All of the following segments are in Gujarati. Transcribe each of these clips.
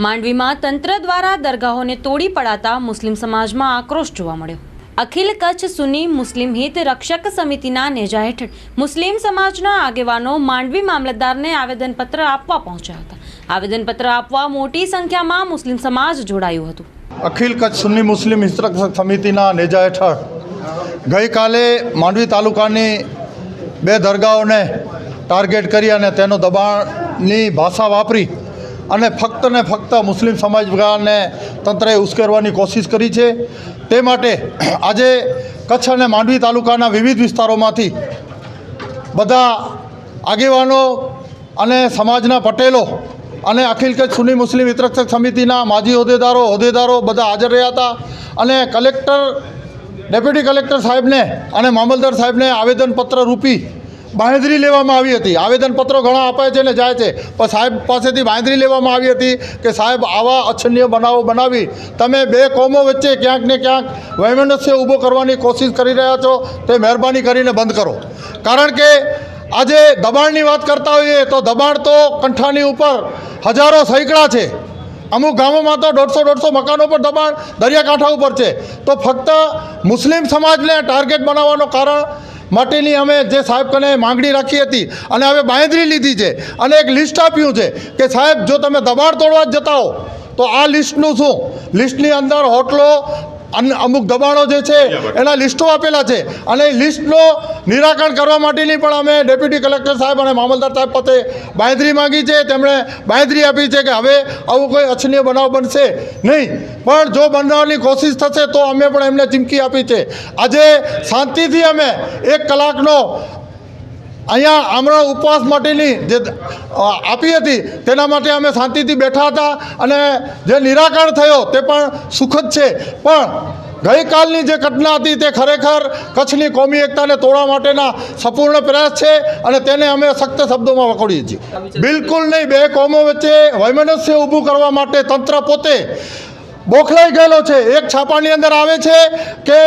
માંડવીમાં તંત્ર દ્વારા દરગાહોને તોડી પડાતા મુસ્લિમ સમાજમાં આક્રોશ જોવા મળ્યો. અખિલ કચ્છ સુની મુસ્લિમ હિત રક્ષક સમિતિના નેજા હેઠળ મુસ્લિમ સમાજના આગેવાનો માંડવી મામલતદારને આવેદનપત્ર આપવા પહોંચ્યા હતા. આવેદનપત્ર આપવા મોટી સંખ્યામાં મુસ્લિમ સમાજ જોડાયું હતું. અખિલ કચ્છ સુન્ની મુસ્લિમ હિસ્તરક્ષક સમિતિના નેજા હેઠળ ગઈકાલે માંડવી તાલુકાની બે દરગાહોને ટાર્ગેટ કરી અને તેનો દબાણની ભાષા વાપરી અને ફક્ત ને ફક્ત મુસ્લિમ સમાજને તંત્રએ ઉશ્કેરવાની કોશિશ કરી છે. તે માટે આજે કચ્છ અને માંડવી તાલુકાના વિવિધ વિસ્તારોમાંથી બધા આગેવાનો અને સમાજના પટેલો અને અખિલ કચ્છ સુની મુસ્લિમ વિતરક્ષક સમિતિના માજી હોદ્દેદારો હોદ્દેદારો બધા હાજર રહ્યા હતા અને કલેક્ટર, ડેપ્યુટી કલેક્ટર સાહેબને અને મામલદાર સાહેબને આવેદનપત્ર રૂપી બાંહેધરી લેવામાં આવી હતી. આવેદનપત્રો ઘણા અપાય છે ને જાય છે. પણ સાહેબ પાસેથી બાંહેધરી લેવામાં આવી હતી કે સાહેબ આવા અછન્ય બનાવો બનાવી તમે બે કોમો વચ્ચે ક્યાંક ને ક્યાંક વૈમનસ્ય ઊભો કરવાની કોશિશ કરી રહ્યા છો, તે મહેરબાની કરીને બંધ કરો. કારણ કે આજે દબાણની વાત કરતા હોઈએ તો દબાણ તો કંઠાની ઉપર હજારો સૈકડા છે. અમુક ગામોમાં તો દોઢસો દોઢસો મકાનો પર દબાણ, દરિયાકાંઠા ઉપર છે. તો ફક્ત મુસ્લિમ સમાજને ટાર્ગેટ બનાવવાનો કારણ માટેની અમે જે સાહેબ કને માંગણી રાખી હતી અને હવે બાંયધરી લીધી છે અને એક લિસ્ટ આપ્યું છે કે સાહેબ, જો તમે દબાણ તોડવા જતા હો, તો આ લિસ્ટનું શું? લિસ્ટની અંદર હોટલો અમુક દબાણો જે છે એના લિસ્ટો આપેલા છે. અને એ લિસ્ટનો નિરાકરણ કરવા માટેની પણ અમે ડેપ્યુટી કલેક્ટર સાહેબ અને મામલદાર સાહેબ પાસે બાંયધરી માંગી છે. તેમણે બાંયધરી આપી છે કે હવે આવું કોઈ અછનીય બનાવ બનશે નહીં. પણ જો બનાવવાની કોશિશ થશે તો અમે પણ એમને ચીમકી આપી છે. આજે શાંતિથી અમે એક કલાકનો અહીંયા હમણાં ઉપવાસ માટેની જે આપી હતી, તેના માટે અમે શાંતિથી બેઠા હતા અને જે નિરાકરણ થયો તે પણ સુખદ છે. પણ ગઈકાલની જે ઘટના હતી તે ખરેખર કચ્છની કોમી એકતાને તોડવા માટેના સંપૂર્ણ પ્રયાસ છે અને તેને અમે સખ્ત શબ્દોમાં વખોડીએ છીએ. બિલકુલ નહીં, બે કોમો વચ્ચે વૈમનસ્ય ઊભું કરવા માટે તંત્ર પોતે બોખલાઈ ગયેલો છે. એક છાપાની અંદર આવે છે કે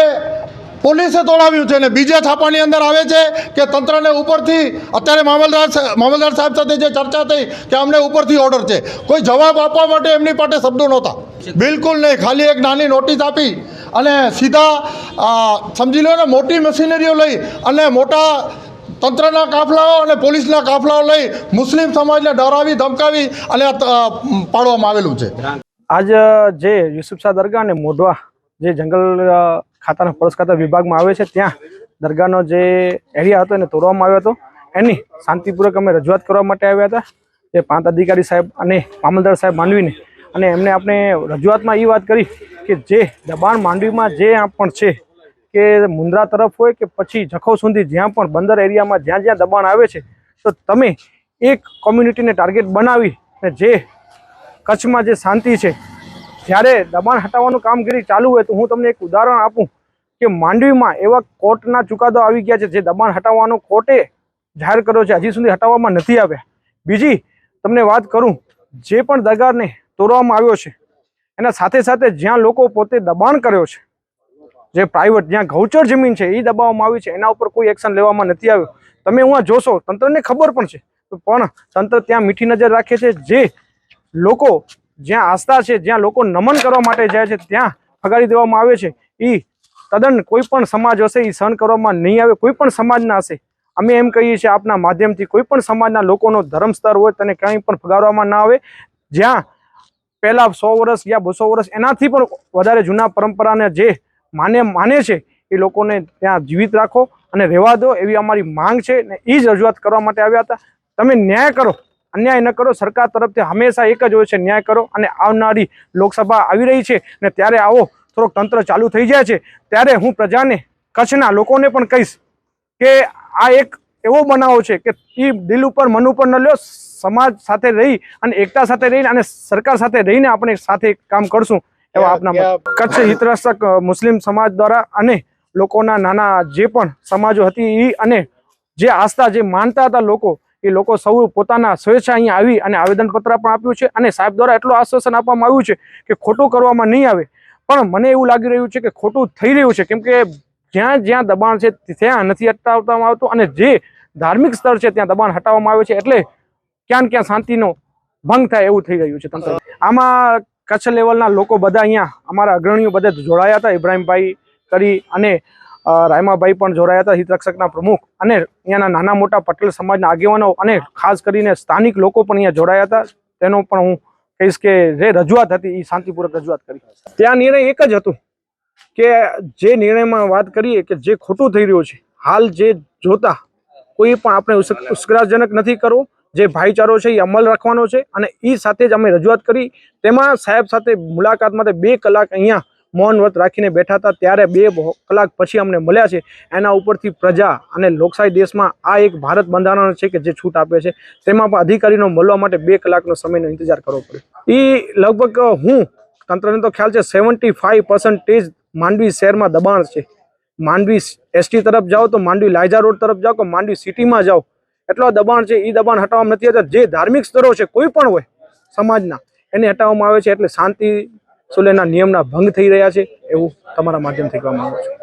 પોલીસે તોડાવ્યું છે ને બીજા છાપાની અંદર આવે છે કે તંત્રને ઉપરથી અત્યારે મામલદાર મામલદાર સાહેબ સાથે જે ચર્ચા થઈ કે અમને ઉપરથી ઓર્ડર છે. કોઈ જવાબ આપવા માટે એમની પાસે શબ્દો નહોતા. બિલકુલ નહીં. ખાલી એક નાની નોટિસ આપી અને સીધા સમજી લો ને, મોટી મશીનરીઓ લઈ અને મોટા તંત્રના કાફલાઓ અને પોલીસના કાફલાઓ લઈ મુસ્લિમ સમાજને ડરાવી, ધમકાવી અને પાડવામાં આવેલું છે. આજ જે યુસુફ શાહ દરગાહ અને મોઢવા જે જંગલ ખાતાના ફરજ ખાતા વિભાગમાં આવે છે, ત્યાં દરગાહનો જે એરિયા હતો એને તોડવામાં આવ્યો હતો. એની શાંતિપૂર્વક અમે રજૂઆત કરવા માટે આવ્યા હતા. જે પાંચ અધિકારી સાહેબ અને મામલદાર સાહેબ માંડવીને અને એમને આપણે રજૂઆતમાં એ વાત કરી કે જે દબાણ માંડવીમાં જે પણ છે કે મુન્દ્રા તરફ હોય કે પછી જખૌ સુધી જ્યાં પણ બંદર એરિયામાં જ્યાં જ્યાં દબાણ આવે છે, તો તમે એક કોમ્યુનિટીને ટાર્ગેટ બનાવી અને જે કચ્છમાં જે શાંતિ છે જ્યારે દબાણ હટાવવાનું કામગીરી ચાલુ હોય તો હું તમને એક ઉદાહરણ આપું કે માંડવીમાં એવા કોર્ટના ચુકાદો આવી ગયા છે જે દબાણ હટાવવાનો કોર્ટે જાહેર કર્યો છે. હજી સુધી હટાવવામાં નથી આવ્યા. બીજી, તમને વાત કરું, જે પણ દગારને તોડવામાં આવ્યો છે, એના સાથે સાથે જ્યાં લોકો પોતે દબાણ કર્યો છે, જે પ્રાઇવેટ જ્યાં ગૌચર જમીન છે એ દબાવવામાં આવી છે. એના ઉપર કોઈ એક્શન લેવામાં નથી આવ્યો. તમે હું જોશો, તંત્રને ખબર પણ છે. પણ તંત્ર ત્યાં મીઠી નજર રાખે છે જે લોકો જ્યાં આસ્થા છે, જ્યાં લોકો નમન કરવા માટે જાય છે, ત્યાં ફગાડી દેવામાં આવે છે. એ તદ્દન કોઈ પણ સમાજ હશે એ સહન કરવામાં નહીં આવે, કોઈ પણ સમાજના હશે. અમે એમ કહીએ છીએ, આપના માધ્યમથી કોઈ પણ સમાજના લોકોનો ધર્મ સ્તર હોય, તેને કંઈ પણ ફગાડવામાં ના આવે. જ્યાં પહેલાં સો વર્ષ યા બસો વર્ષ, એનાથી પણ વધારે જૂના પરંપરાને જે માને માને છે, એ લોકોને ત્યાં જીવિત રાખો અને રહેવા દો એવી અમારી માંગ છે ને એ જ રજૂઆત કરવા માટે આવ્યા હતા. તમે ન્યાય કરો. અન્યાય ન કરો સરકાર તરફથી હંમેશા એક જ હોય છે ન્યાય કરો અને આવનારી લોકસભા આવી રહી છે ને ત્યારે આવો થોડોક તંત્ર ચાલુ થઈ જાય છે. ત્યારે હું પ્રજાને કચ્છના લોકોને પણ કહીશ કે આ એક એવો બનાવો છે કે એ દિલ ઉપર મન ઉપર ન લ્યો સમાજ સાથે રહી અને એકતા સાથે રહીને અને સરકાર સાથે રહીને આપણે સાથે કામ કરશું એવા આપના કચ્છ હિતરક્ષક મુસ્લિમ સમાજ દ્વારા અને લોકોના નાના જે પણ સમાજો હતી એ અને જે આસ્થા જે માનતા હતા લોકો એ લોકો સૌ પોતાના સ્વેચ્છા અહીંયા આવી અને આવેદનપત્ર પણ આપ્યું છે અને સાહેબ દ્વારા એટલું આશ્વાસન આપવામાં આવ્યું છે કે ખોટું કરવામાં નહીં આવે. પણ મને એવું લાગી રહ્યું છે કે ખોટું થઈ રહ્યું છે, કેમ કે જ્યાં જ્યાં દબાણ છે ત્યાં નથી હટાવવામાં આવતું અને જે ધાર્મિક સ્તર છે ત્યાં દબાણ હટાવવામાં આવે છે એટલે ક્યાં ક્યાં શાંતિનો ભંગ થાય એવું થઈ રહ્યું છે તંત્ર. આમાં કચ્છ લેવલના લોકો બધા અહીંયા, અમારા અગ્રણીઓ બધા જોડાયા હતા, ઇબ્રાહીમભાઈ કરી અને રાયમાભાઈ પણ જોડાયા હતા, હિતરક્ષકના પ્રમુખ. અને અહીંયાના નાના મોટા પટેલ સમાજના આગેવાનો અને ખાસ કરીને સ્થાનિક લોકો પણ અહીંયા જોડાયા હતા. તેનો પણ હું કહીશ કે જે રજૂઆત હતી એ શાંતિપૂર્વક રજૂઆત કરી. ત્યાં નિર્ણય એક જ હતો કે જે નિર્ણયમાં વાત કરીએ કે જે ખોટું થઈ રહ્યું છે, હાલ જે જોતા, કોઈ પણ આપણે ઉસ્ક- નથી કરવું. જે ભાઈચારો છે એ અમલ રાખવાનો છે. અને એ સાથે જ અમે રજૂઆત કરી. તેમાં સાહેબ સાથે મુલાકાત માટે બે કલાક અહીંયા મૌન વ્રત રાખીને બેઠા હતા ત્યારે બે કલાક પછી અમને મળ્યા છે. એના ઉપરથી પ્રજા અને લોકશાહી દેશમાં આ એક ભારત બંધારણ છે કે જે છૂટ આપે છે. તેમાં પણ અધિકારીનો મળવા માટે બે કલાકનો સમયનો ઇંતજાર કરવો પડ્યો. એ લગભગ હું, તંત્રને તો ખ્યાલ છે સેવન્ટી ફાઈવ પર્સન્ટેજ માંડવી શહેરમાં દબાણ છે. માંડવી એસટી તરફ જાઓ તો માંડવી લાયજા રોડ તરફ જાઓ કે માંડવી સિટીમાં જાઓ. એટલો દબાણ છે એ દબાણ હટાવવામાં નથી આવતા. જે ધાર્મિક સ્તરો છે, કોઈ પણ હોય સમાજના, એને હટાવવામાં આવે છે એટલે શાંતિ સુલેના નિયમના ભંગ થઈ રહ્યા છે, એવું તમારા માધ્યમથી કહેવા માંગુ છું.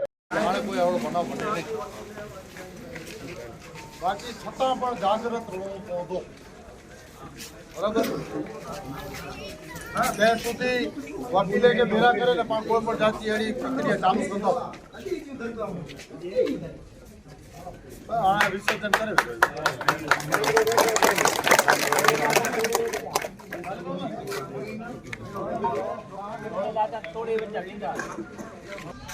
બાકી ત્યાં સુધી વકીલે ભેરા કરે ને પણ કોઈ પણ જાતિ એની પ્રક્રિયા ચાલુ આ વિસર્જન કરે.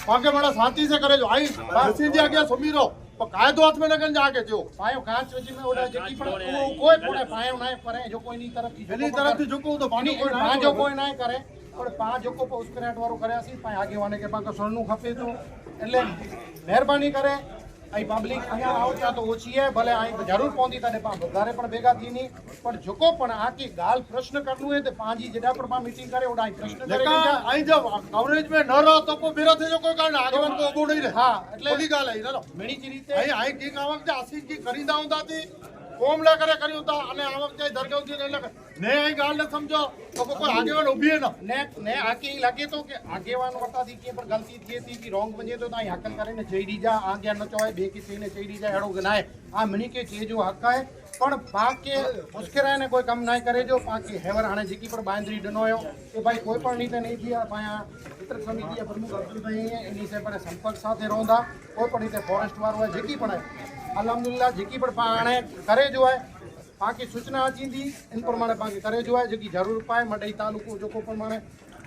पाके बड़ा शांति से करे जो आई बासी जी आगे समीरो पर कायदो हाथ में लगन जाके जो પાયો કાચ વચ્ચે ઓડા જેકી પણ કો- કોઈ પોડે પાયો ના કરે જો કોઈની તરફથી જો એની કોઈ તરફથી ઝુકવું તો પાણી કોઈ ના પાંચ જો જોવે. કોઈ ના કરે પણ પાંચ જો કોઈ ઉસ્કરાટ વાળું કર્યા છે પાંચ આગેવાને કે પાંચ સોનું ખપે તો એટલે મહેરબાની કરે અહીં પબ્લિક અહીંયા આવો તો ઓછી છે ભલે અહીં જરૂર પહોંચી તને પણ વધારે પણ ભેગા થઈ નહીં પણ જોકો પણ આ કે ગાલ પ્રશ્ન કરવું હે તે પાંજી જેડા પરમાં મીટિંગ કરે ઓડા પ્રશ્ન કરે. અહીં જો કવરેજ મે ન રહો તો કો બેરો થઈ જો કોઈ કારણ આગળ તો ઊભો નહીં રહે. હા એટલે ઓલી ગાલ હે ચલો. મેણી રીતે અહીં અહીં કી કામ કે આશીષ કી કરી દાઉં દાતી કોમ લે કરે કર્યું તો અને આ વખતે દરગાહથી એટલે ને અહીં ગાલ ને સમજો. તો કોઈ આગેવાન ઊભી હે ના, ને ને આકે લાગે તો કે આગેવાન વતાથી કે પણ ગલતી થઈ હતી કે રોંગ બને તો અહીં હાકલ કરીને ચડી જા આગ્યા ન ચોય બે કે થઈને ચડી જા એડો ગનાય આ મણી કે છે જો હકાય, પણ પાકે મુશ્કેરાય ને કોઈ કામ ના કરે જો, પાકે હેવર હાણે જીકી પણ બાંધરી ડનોયો. કે ભાઈ કોઈ પણ રીતે નહીં થયા પાયા વિતરક સમિતિએ પ્રમુખ અબ્દુલભાઈ એની પણ સંપર્ક સાથે રોંધા. કોઈ પણ રીતે ફોરેસ્ટ વાળું હોય જેકી પણ અલહમદુલ્લા જેકી પણ પાણે કરે જ હોય. પાકી સૂચના અચીંદી એન પ્રમાણે પાકી કરે જ હોય. જેકી જરૂર પાય મડઈ તાલુકો જોકો પ્રમાણે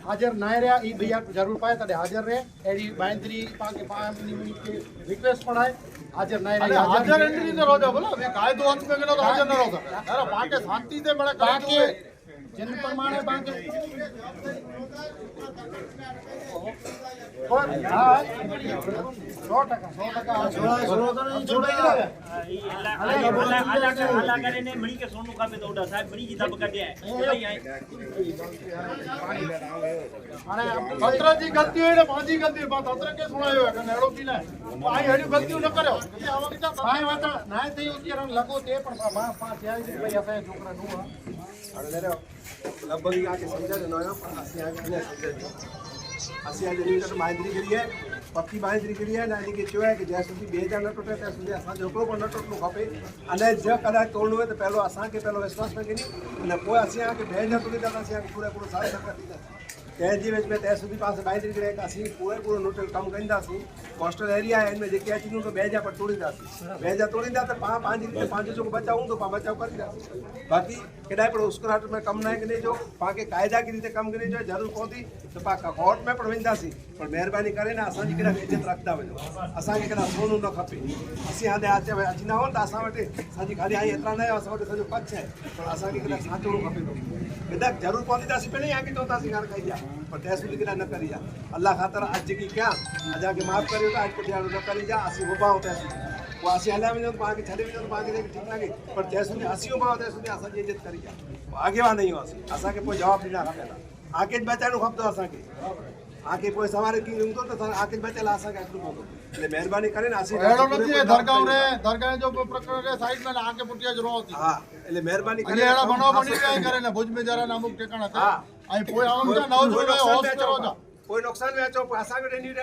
હાજર ના રહ્યા એ ભૈયા જરૂર પાય તને હાજર રહે. એની બાંધરી પાકે પામની રિક્વેસ્ટ પણ આવે હાજર ના રહ્યા હાજર એની રીતે રોજો બોલો કાયદો અંત મેં તો હાજર ન રહો તારા પાકે શાંતિ દે મને કાયદો જેનું પ્રમાણે બાંધે. સો ટકા સો ટકા સોનું કાપે તો સાહેબ બની જીધા પકડ્યા ગલતી હોય ને માજી ગલતી તંત્ર કે સુણાયો કે છોકરા નું લગભગ यहाँ समझा देना હસી આજે એની સાથે બાંધરી કરી છે પક્કી બાંધરી કરી છે અને કે કહેવાય કે જ્યાં સુધી બે હજાર ન તૂટે ત્યાં સુધી અસાં ઝોકડો પણ ન તૂટનું ખપે. અને જો કદાચ તોડવું હોય તો પહેલો અસાં કે પહેલો વિશ્વાસ ન કરી અને કોઈ હસી કે બે હજાર તૂટી ત્યાં હસી પૂરેપૂરો સાથ સરકાર દીધા. तंहिंजे विच में तंहिं सुधी पासे ॿाहिरि करे असीं पूरे पूरो नोटल कमु कंदासीं कोस्टल एरिया आहिनि में जेके अचनि थियूं ॿिए जा पर तोड़ींदासीं ॿिए जा तोड़ींदा त पाण पंहिंजी रीति पंहिंजो जेको बचाव हूंदो पाण बचाव कंदासीं बाक़ी केॾा पिणु उस्कराहट में कमु न आहे किने जो पाण खे क़ाइदा की रीति कमु करे जो ज़रूरु कोन थी त पाण कोर्ट में पिणु वेंदासीं पर महिरबानी करे न असांजी केॾा इज़त रखंदा वञो असांखे केॾा सोनो न खपे असीं हाणे अच अचंदा हुआ त असां वटि असांजी गाॾी हाणे एतिरा न आहियो असां वटि सॼो कच्छ आहे पर असांखे केॾा सांचो खपे थो केॾा ज़रूरु पहुंदीसीं पहिरीं ई आगे चवंदासीं हाणे कई आहे પણ ત્યાં સુધી કીધા ન કરી જા અલ્લાહ ખાતર આજ જગી ક્યાં? આજે આગે માફ કર્યું આજ પછી ન કરી જા આસી ઊભા ત્યાં સુધી. આસી હલાવી જાઉં પાંખે છડી જાઉં પાંખે ઠીક લાગે. પણ ત્યાં સુધી આસી ઊભા ત્યાં સુધી આસા જે કરી જા આગેવા નહીં આસી આસા કે કોઈ જવાબ નહીં રાખેલા આગે જ બેચાનું ખપતો આસાંકે આગે કોઈ સવારે કી ઊંઘતો તો આગે જ બેચેલા આસાંકે આટલું મોટું એટલે મહેરબાની કરીને આસી એડો નથી દરગાહ રે દરગાહ જો પ્રકરણ સાઈડમાં આગે પુટિયા જ રહો હતી હા એટલે મહેરબાની કરીને એડા બનાવ બની ગયા કરે ને ભુજ મેં જરા નામુક ઠેકાણા હા. અહીં કોઈ આવતા નવ જોડે હોસ્ટ કરો તો કોઈ નુકસાન વેચો પાછા ગડેની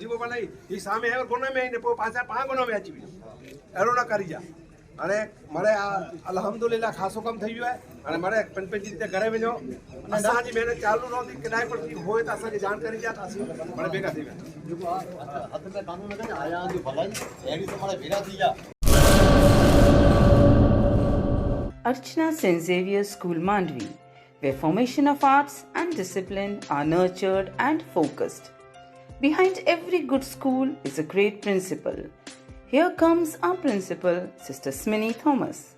જીવો પણ નહીં એ સામે એવર ગુનો મેં ને પાછા પાંચ ગુનો વેચી બીજો એરો ના કરી જા. અને મારે આ અલહમદુલિલ્લાહ ખાસો કામ થઈ ગયો અને મારે પંચપંચી રીતે ઘરે વેજો અને અસાંજી મહેનત ચાલુ નહોતી કે નાય પણ હોય તો અસાંજી જાણ કરી જાત અસી મને ભેગા થઈ ગયા. અત્યારે કામે મેં આયા આંધી ભલાઈ. એડી તો મારે ભેગા થઈ ગયા. Archana St Xavier school Mandvi. Where formation of arts and discipline are nurtured and focused. Behind every good school is a great principal. Here comes our principal, Sister Smini Thomas.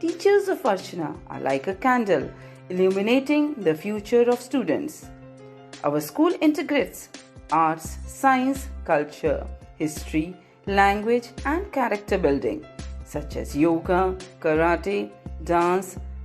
Teachers of Archana are like a candle illuminating the future of students. Our school integrates arts, science, culture, history, language, and character building, such as yoga, karate, dance,